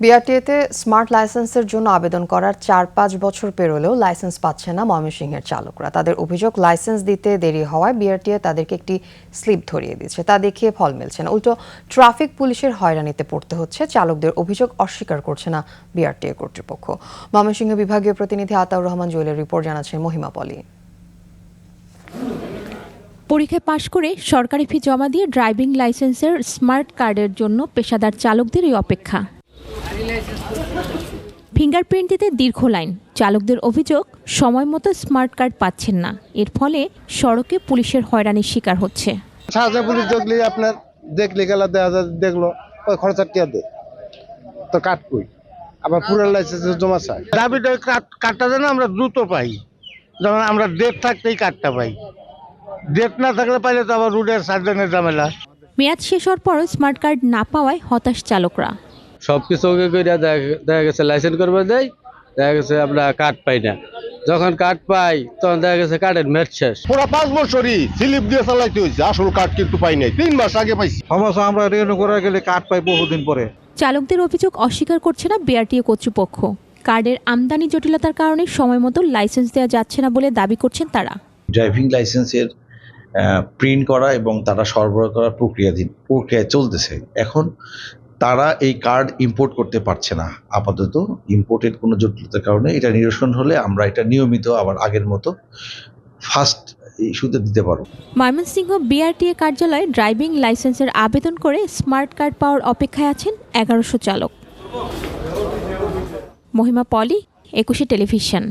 বিআরটিএতে smart লাইসেন্সের জন্য আবেদন করার চার পাঁচ বছর পেরোলেও লাইসেন্স পাচ্ছে না ময়মনসিংহের চালকরা। তাদের অভিযোগ লাইসেন্স দিতে দেরি হওয়ায় বিআরটিএ তাদেরকে একটি স্লিপ ধরিয়ে দিচ্ছে তা দেখিয়ে ফল মিলছে না। উল্টো, ট্রাফিক পুলিশের হয়রানিতে পড়তে হচ্ছে। চালকদের অভিযোগ অস্বীকার করছে না বিআরটিএ কর্তৃপক্ষ। ময়মনসিংহ বিভাগীয় প্রতিনিধি আতাউর রহমান জুয়েলের রিপোর্ট জানাচ্ছেন মহিমা পলি। পরীক্ষায় পাশ করে সরকারি ফি জমা দিয়ে ড্রাইভিং লাইসেন্সের স্মার্ট কার্ডের জন্য পেশাদার চালকদেরই অপেক্ষা। ফিঙ্গারপ্রিন্ট দিতে দীর্ঘ লাইন। চালকদের অভিযোগ সময় মতো স্মার্ট কার্ড পাচ্ছেন না। এর ফলে সড়কে পুলিশের হয়রানির শিকার হচ্ছে। সাহায্য পুলিশ দেখলে আপনার দেখলে গেলা দেখা যায় দেখল ওই খরচা টিয়া দে। তো কাট কই? আবার পুরান লাইসেন্স জমা চাই দাবিটা ওই কাটটা যেন আমরা দ্রুত পাই। যেমন আমরা ডেট থাকতেই কাটটা পাই। ডেট না থাকলে পাইলে তো আবার রুটের সার্জনের ঝামেলা। মেয়াদ শেষ হওয়ার পর স্মার্ট কার্ড না পাওয়ায় হতাশ চালকরা। সব কিছু ওকে করে দেখা দেখা গেছে লাইসেন্স করবে দেয় দেখা গেছে আমরা কার্ড পাই না। যখন কার্ড পাই তখন দেখা গেছে কার্ডের মেট শেষ। পুরো পাঁচ বছরই স্লিপ দিয়ে চালাইতে হয়েছে আসল কার্ড কিন্তু পাই নাই তিন মাস আগে পাইছি। সমস্যা আমরা রিনিউ করা গেলে কার্ড পাই বহুদিন পরে। চালকদের অভিযোগ অস্বীকার করছে না বিআরটিএ কর্তৃপক্ষ। কার্ডের আমদানি জটিলতার কারণে সময় মতো লাইসেন্স দেওয়া যাচ্ছে না বলে দাবি করছেন তারা। ড্রাইভিং লাইসেন্সের প্রিন্ট করা এবং তারা সরবরাহ করার প্রক্রিয়াধীন প্রক্রিয়ায় চলতেছে। এখন তারা এই কার্ড ইম্পোর্ট করতে পারছে না। আপাতত ইম্পোর্টের কোনো জটিলতার কারণে এটা নিরসন হলে আমরা এটা নিয়মিত আবার আগের মতো ফার্স্ট ইস্যুতে দিতে পারব। ময়মনসিংহ বিআরটিএ কার্যালয়ে ড্রাইভিং লাইসেন্সের আবেদন করে স্মার্ট কার্ড পাওয়ার অপেক্ষায় আছেন এগারোশো চালক। মহিমা পলি, একুশে টেলিভিশন।